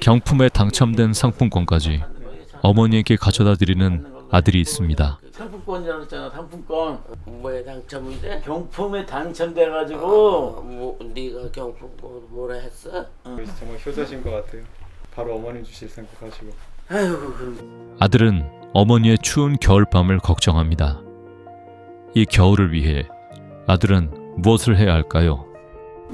경품에 당첨된 상품권까지 어머니에게 가져다 드리는 아들이 있습니다. 상품권이라고 했잖아 상품권 뭐에 당첨인데? 경품에 어, 당첨돼가지고 뭐 네가 경품권 뭐라 했어? 정말 효자신 것 같아요. 바로 어머님 주실 생각하시고. 아이고 그럼 아들은 어머니의 추운 겨울밤을 걱정합니다. 이 겨울을 위해 아들은 무엇을 해야 할까요?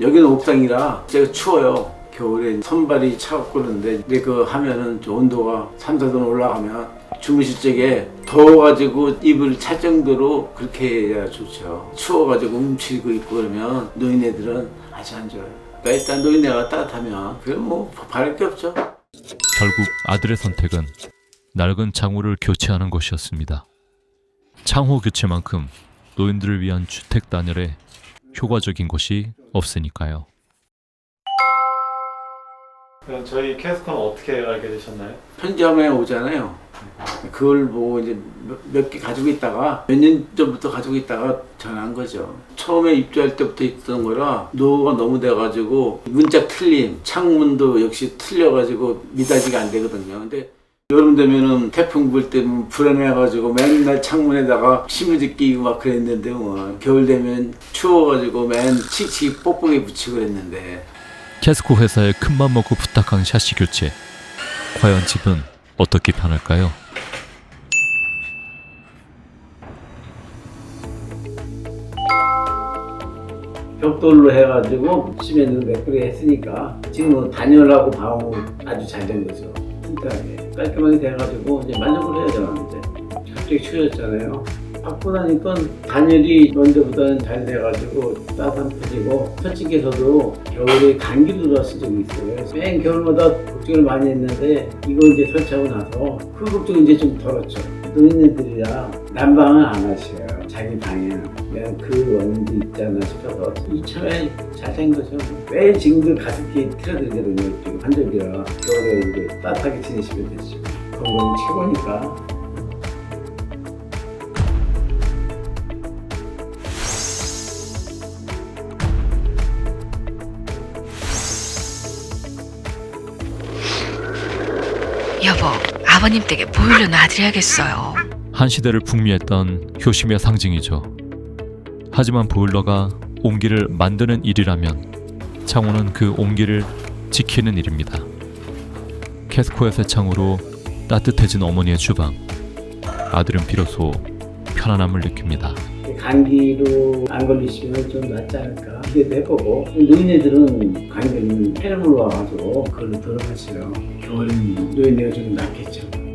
여기는 옥상이라 제가 추워요 겨울에 선발이 차갑고 그러는데 근데 그 하면은 좀 온도가 3, 4도 올라가면 주무실 적에 더워가지고 이불 찰 정도로 그렇게 해야 좋죠 추워가지고 움츠리고 있고 그러면 노인네들은 아주 안 좋아요 그러니까 일단 노인네가 따뜻하면 그럼 뭐 바랄 게 없죠 결국 아들의 선택은 낡은 창호를 교체하는 것이었습니다. 창호 교체만큼 노인들을 위한 주택 단열에 효과적인 것이 없으니까요. 그럼 저희 캐스커는 어떻게 알게 되셨나요? 편지함에 오잖아요. 그걸 보고 이제 몇 개 가지고 있다가 몇 년 전부터 가지고 있다가 전화한 거죠. 처음에 입주할 때부터 있던 거라 노후가 너무 돼가지고 문짝 틀림, 창문도 역시 틀려가지고 미닫이가 안 되거든요. 근데 여름 되면은 태풍 불 때면 불안해가지고 맨날 창문에다가 심을 끼고 막 그랬는데 뭐 겨울 되면 추워가지고 맨 칙칙 뽁뽁이 붙이고 그랬는데 캐스코 회사에 큰맘 먹고 부탁한 샤시 교체. 과연 집은 어떻게 변할까요? 벽돌로 해가지고 시멘트 매끄게 했으니까 지금은 단열하고 방어 아주 잘 된 거죠. 튼튼하게 깔끔하게 돼가지고 이제 만족을 해야 되는데 갑자기 추워졌잖아요. 받고 나니까 단열이 먼저보다는 잘 돼가지고 따뜻한 편이고 솔직해서도 겨울에 감기도 들었을 적이 있어요. 맨 겨울마다 걱정을 많이 했는데 이거 이제 설치하고 나서 그 걱정이 이제 좀 덜었죠. 노인네들이라 난방은 안 하셔요. 자기 방에 그냥 그 원인도 있잖아 싶어서 이참에 잘 된 거죠. 왜 지금도 가습기 틀어드리거든요. 환절기라 겨울에 이제 따뜻하게 지내시면 되죠. 건강이 최고니까. 여보, 아버님 댁에 보일러 놔드려야겠어요. 한 시대를 풍미했던 효심의 상징이죠. 하지만 보일러가 온기를 만드는 일이라면 창호는 그 온기를 지키는 일입니다. 캐스코의 새 창호로 따뜻해진 어머니의 주방. 아들은 비로소 편안함을 느낍니다. 감기로 안 걸리시면 좀 낫지 않을까? 기대도 해보고. 노인네들은 감기 걸리면 폐렴으로 와가지고 그걸로 들어가시요 겨울 노인네가 좀 낫겠죠